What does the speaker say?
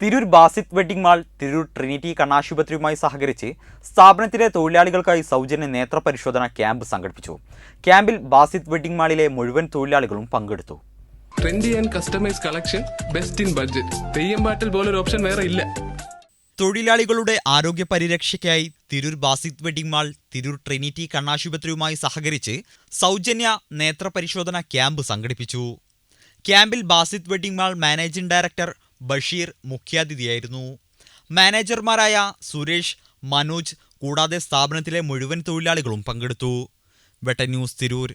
Tirur Basit wedding mall Tirur Trinity കണ്ണാശുപത്രിയുമായി സഹകരിച്ച് സ്ഥാപനത്തിലെ തൊഴിലാളികൾക്കായി സൗജന്യ നേത്ര പരിശോധന ക്യാമ്പ് സംഘടിപ്പിച്ചു. ക്യാമ്പിൽ ബാസിത് വെഡിംഗ് മാളിലെ മുഴുവൻ തൊഴിലാളികളും പങ്കെടുത്തു. Trendy and customise collection best in budget Theyyam പാട്ടിൽ പോലൊരു ഓപ്ഷൻ വേറെ ഇല്ല. തൊഴിലാളികളുടെ ആരോഗ്യ പരിരക്ഷയ്ക്കായി Tirur Basith wedding mall Tirur Trinity കണ്ണാശുപത്രിയുമായി സഹകരിച്ച് സൗജന്യ നേത്ര പരിശോധന ക്യാമ്പ് സംഘടിപ്പിച്ചു. ക്യാമ്പിൽ Basith wedding mall managing director Basheer മുഖ്യാതിഥിയായിരുന്നു. മാനേജർമാരായ സുരേഷ് മനോജ് കൂടാതെ സ്ഥാപനത്തിലെ മുഴുവൻ തൊഴിലാളികളും പങ്കെടുത്തു. വെട്ട ന്യൂസ് തിരൂർ